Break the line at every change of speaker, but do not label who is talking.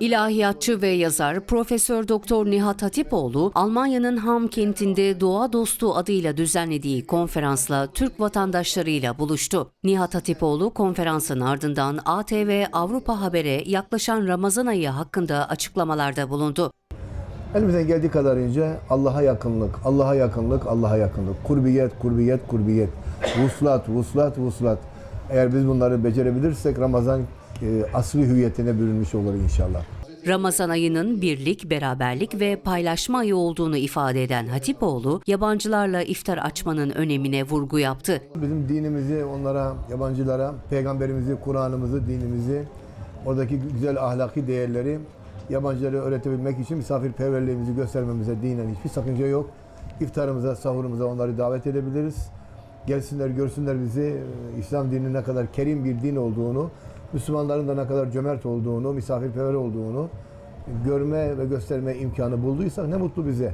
İlahiyatçı ve yazar Profesör Doktor Nihat Hatipoğlu, Almanya'nın Ham kentinde Doğa Dostu adıyla düzenlediği konferansla Türk vatandaşlarıyla buluştu. Nihat Hatipoğlu konferansın ardından ATV Avrupa Haber'e yaklaşan Ramazan ayı hakkında açıklamalarda bulundu.
Elimizden geldiği kadarınca Allah'a yakınlık, Allah'a yakınlık, Allah'a yakınlık. Kurbiyet, kurbiyet, kurbiyet. Vuslat, vuslat, vuslat. Eğer biz bunları becerebilirsek Ramazan e, asli hüviyetine bürünmüş olur inşallah.
Ramazan ayının birlik, beraberlik ve paylaşma ayı olduğunu ifade eden Hatipoğlu, yabancılarla iftar açmanın önemine vurgu yaptı.
Bizim dinimizi onlara, yabancılara, peygamberimizi, Kur'an'ımızı, dinimizi, oradaki güzel ahlaki değerleri yabancılara öğretebilmek için misafirperverliğimizi göstermemize dinen hiçbir sakınca yok. İftarımıza, sahurumuza onları davet edebiliriz. Gelsinler, görsünler bizi. Ee, İslam dininin ne kadar kerim bir din olduğunu, Müslümanların da ne kadar cömert olduğunu, misafirperver olduğunu görme ve gösterme imkanı bulduysak ne mutlu bize.